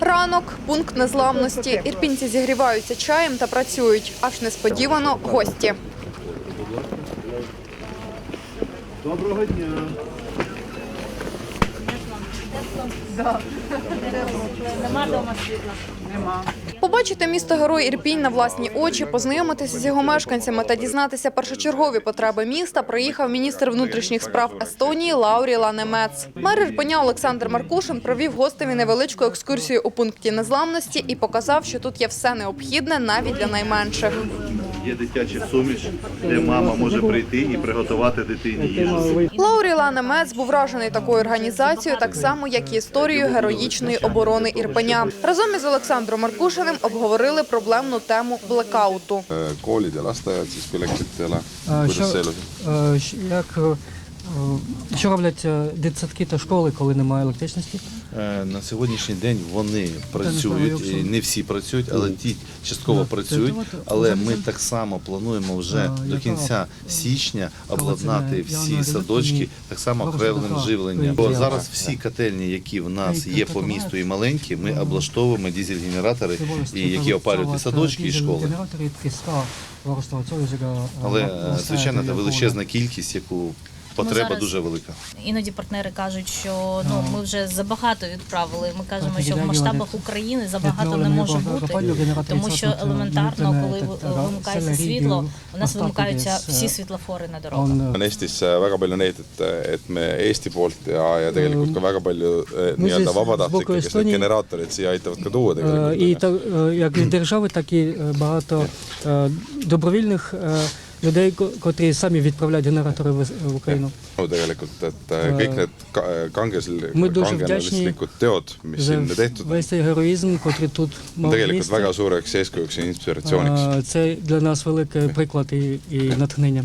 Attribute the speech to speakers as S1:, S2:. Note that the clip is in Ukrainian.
S1: Ранок, пункт незламності. Ірпінці зігріваються чаєм та працюють. Аж несподівано гості.
S2: Доброго дня.
S1: Побачити місто Герой Ірпінь на власні очі, познайомитися з його мешканцями та дізнатися першочергові потреби міста приїхав міністр внутрішніх справ Естонії Лаурі Ланемец. Мер Ірпеня Олександр Маркушин провів гостеві невеличку екскурсію у пункті незламності і показав, що тут є все необхідне навіть для найменших.
S2: Є дитяча суміш, де мама може прийти і приготувати дитині їжу.
S1: Лаурі Ланемец був вражений такою організацією, так само як і історією героїчної оборони Ірпеня. Разом із Олександром Маркушиним обговорили проблемну тему блекауту.
S3: Koolid ja lasteaiad siis kui kuidas see elu
S4: е, як, що роблять е, дитсадки та школи, коли немає електричності?
S5: Е, На сьогоднішній день вони працюють, не всі працюють, але ті частково працюють. Але ми так само плануємо вже
S4: е,
S5: до кінця
S4: е,
S5: січня обладнати всі садочки так само кревним живленням. Бо зараз всі котельні, які в нас є по місту і маленькі, ми облаштовуємо дізель-генератори, які опалюють і садочки, і школи. Але е, звичайно це величезна кількість, яку потреба
S6: зараз-
S5: дуже велика.
S6: Іноді партнери кажуть, що ну ми вже забагато відправили. Ми кажемо, що в масштабах України забагато не може бути, тому що елементарно, коли вимикається світло, у нас вимикаються всі світлофори на дорогах.
S4: on
S3: on Eestis äh, väga palju neid, et, et me Eesti poolt ja, ja tegelikult ka väga palju äh,
S4: Ну,
S3: nii-öelda
S4: з
S3: vabatahtlikke, kes neid
S4: Естонії-
S3: generaatoreid siia aitavad ka tuua
S4: Е,
S3: tegelikult.
S4: І так, е, як держави, так і е, багато е, добровільних е, людей, ко- котрі самі відправляють генератори в Україну.
S3: No, tegelikult, et kõik need ka- kangesel-
S4: Me дуже
S3: mis
S4: За
S3: siin tehtud on,
S4: весь цей героїзм, котрий тут мав
S3: tegelikult
S4: місце.
S3: väga suureks eeskujuks ja inspiratsiooniks.
S4: Е, Це для нас великий приклад і натхнення.